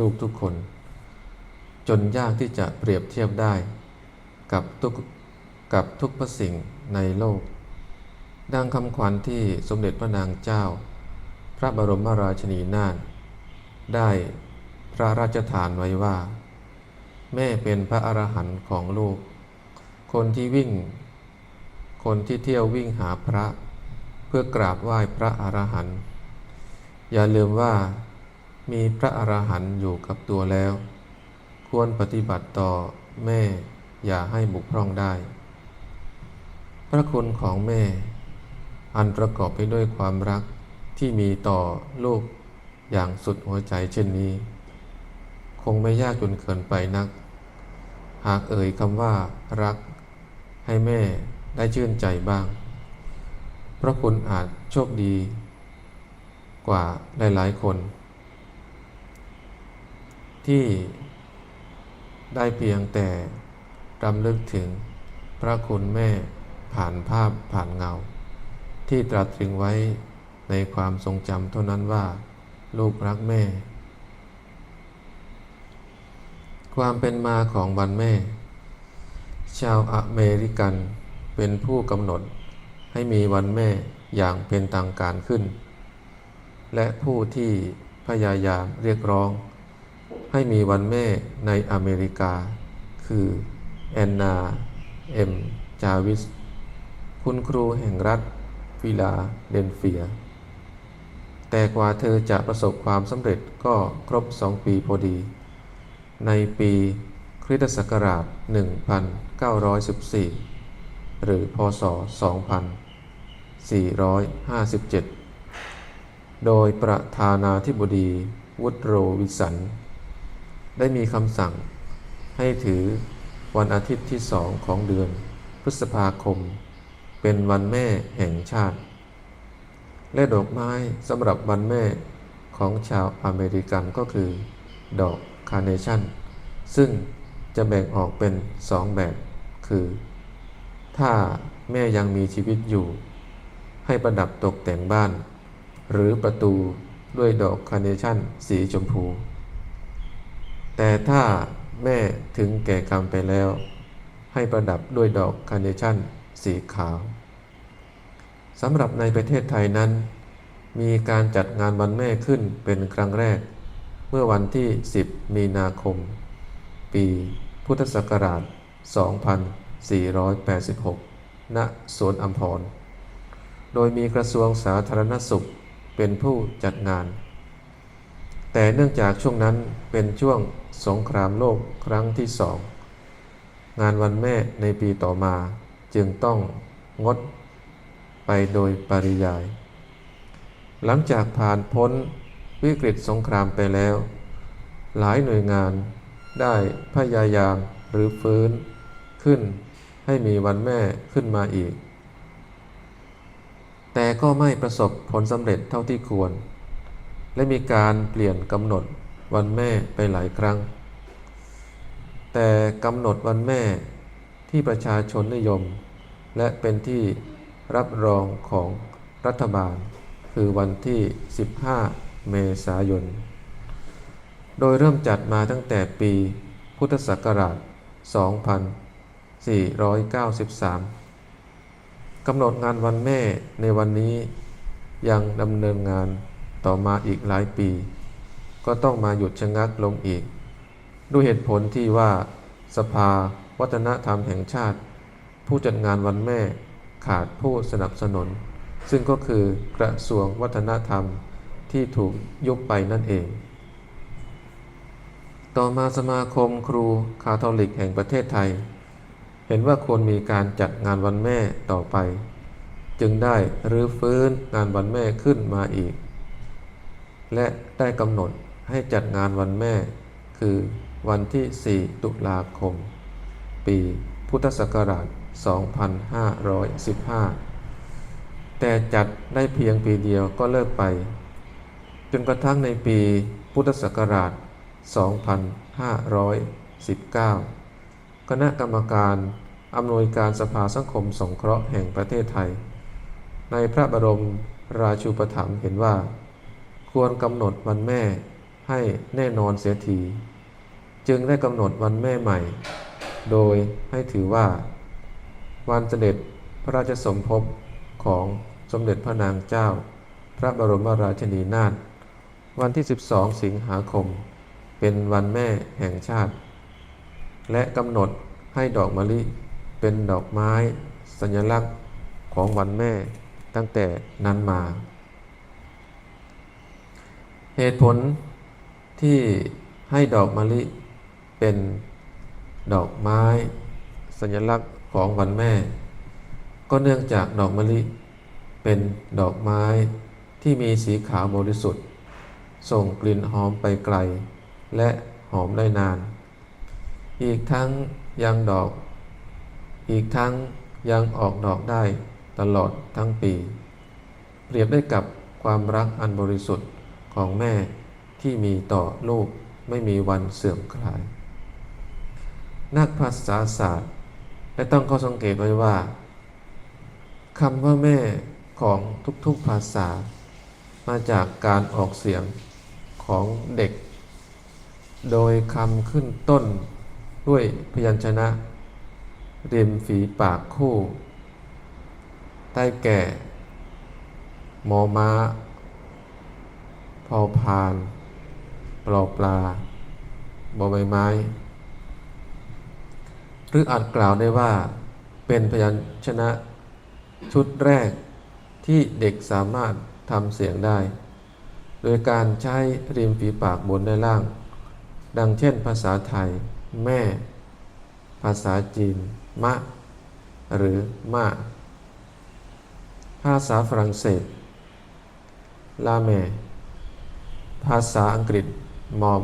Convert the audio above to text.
ลูกทุกคน จนยากที่จะเปรียบเทียบได้ กับทุกกับทุกพระสิ่งในโลก ดังคำขวัญที่สมเด็จพระนางเจ้า พระบรมราชินีนาถได้พระราชทานไว้ว่า แม่เป็นพระอรหันต์ของลูก คนที่วิ่ง คนที่เที่ยววิ่งหาพระ เพื่อกราบไหว้พระอรหันต์อย่าลืมว่า มีพระอรหันต์อยู่กับตัวแล้ว ควรปฏิบัติต่อแม่อย่าให้บุกพร่องได้ พระคุณของแม่ อันประกอบไปด้วยความรักที่มีต่อลูกอย่างสุดหัวใจเช่นนี้ คงไม่ยากจนเกินไปนัก หากเอ่ยคำว่ารัก ให้แม่ได้ชื่นใจบ้าง เพราะคุณอาจโชคดี กว่าหลายๆคน ที่ได้เพียงแต่รำลึกถึงพระคุณแม่ผ่านภาพผ่านเงา ที่ตรัสถึงไว้ในความทรงจำเท่านั้นว่า ลูกรักแม่ ความเป็นมาของวันแม่ ชาวอเมริกันเป็นผู้กำหนดให้มีวันแม่อย่างเป็นทางการขึ้น และผู้ที่พยายามเรียกร้อง ให้มีวันแม่ในอเมริกา คือแอนนาเอ็มจาวิส คุณครูแห่งรัฐฟิลาเดลเฟีย แต่กว่าเธอจะประสบความสำเร็จก็ครบสองปีพอดี ในปีคริสตศักราช 1914 หรือพศ 2457 โดยประธานาธิบดีวุฒโรวิสัน ได้มีคำสั่งให้ถือวันอาทิตย์ที่สองของเดือน พฤษภาคม เป็นวันแม่แห่งชาติ และดอกไม้สำหรับวันแม่ของชาวอเมริกันก็คือ ดอกคาร์เนชั่น ซึ่งจะแบ่งออกเป็นสองแบบ คือ ถ้าแม่ยังมีชีวิตอยู่ ให้ประดับตกแต่งบ้าน หรือประตูด้วยดอกคาร์เนชั่นสีชมพู แต่ถ้าแม่ถึงแก่กรรมไปแล้ว ให้ประดับด้วยดอกคาร์เนชั่นสีขาวสำหรับในประเทศไทยนั้น มีการจัดงานวันแม่ขึ้นเป็นครั้งแรก เมื่อวันที่ 10 มีนาคม ปีพุทธศักราช 2486 ณ สวนอัมพร โดยมีกระทรวงสาธารณสุขเป็นผู้จัดงาน แต่เนื่องจากช่วงนั้นเป็นช่วงสงครามโลกครั้งที่สอง งานวันแม่ในปีต่อมาจึงต้องงดไปโดยปริยาย หลังจากผ่านพ้นวิกฤตสงครามไปแล้ว หลายหน่วยงานได้พยายามหรือฟื้นขึ้นให้มีวันแม่ขึ้นมาอีก แต่ก็ไม่ประสบผลสำเร็จเท่าที่ควร และมีการเปลี่ยนกำหนดวันแม่ไปหลายครั้ง แต่กำหนดวันแม่ที่ประชาชนนิยม และเป็นที่รับรองของรัฐบาล คือวันที่ 15 เมษายน โดยเริ่มจัดมาตั้งแต่ปีพุทธศักราช 2493 กำหนดงานวันแม่ในวันนี้ยังดำเนินงาน ต่อมาอีกหลายปี ก็ต้องมาหยุดชะงักลงอีก ด้วยเหตุผลที่ว่า สภาวัฒนธรรมแห่งชาติ ผู้จัดงานวันแม่ขาดผู้สนับสนุน ซึ่งก็คือกระทรวงวัฒนธรรมที่ถูกยุบไปนั่นเอง ต่อมาสมาคมครูคาทอลิกแห่งประเทศไทย เห็นว่าควรมีการจัดงานวันแม่ต่อไป จึงได้รื้อฟื้นงานวันแม่ขึ้นมาอีก และได้กำหนดให้จัดงานวันแม่ คือวันที่ 4 ตุลาคม ปีพุทธศักราช 2515 แต่จัดได้เพียงปีเดียวก็เลิกไป จนกระทั่งในปีพุทธศักราช 2519 คณะกรรมการอำนวยการสภาสังคมสงเคราะห์แห่งประเทศไทย ในพระบรมราชูปถัมภ์เห็นว่า ควรกำหนดวันแม่ให้แน่นอนเสียที จึงได้กำหนดวันแม่ใหม่ โดยให้ถือว่า วันเสด็จพระราชสมภพของสมเด็จพระนางเจ้า พระบรมราชินีนาถวันที่ 12 สิงหาคม เป็นวันแม่แห่งชาติ และกำหนดให้ดอกมะลิเป็นดอกไม้ สัญลักษณ์ของวันแม่ตั้งแต่นั้นมา เหตุผลที่ให้ดอกมะลิเป็นดอกไม้ สัญลักษณ์ของวันแม่ ก็เนื่องจากดอกมะลิเป็นดอกไม้ที่มีสีขาวบริสุทธิ์ ส่งกลิ่นหอมไปไกล และหอมได้นาน อีกทั้งยังดอก อีกทั้งยังออกดอกได้ตลอดทั้งปี เปรียบได้กับความรักอันบริสุทธิ์ ของแม่ที่มีต่อลูกไม่มีวันเสื่อมคลาย นักภาษาศาสตร์ได้ต้องข้อสังเกตไว้ว่าคำว่าแม่ของทุกๆภาษา มาจากการออกเสียงของเด็ก โดยคำขึ้นต้นด้วยพยัญชนะ เริมฝีปากคู่ ใต้แก่ มอม้า พอพานปลอปลาบอใบไม้ หรืออาจกล่าวได้ว่าเป็นพยัญชนะชุดแรกที่เด็กสามารถทำเสียงได้ โดยการใช้ริมฝีปากบนและล่าง ดังเช่นภาษาไทย แม่ ภาษาจีน มะ หรือมา ภาษาฝรั่งเศส ลาเม ภาษาอังกฤษมอม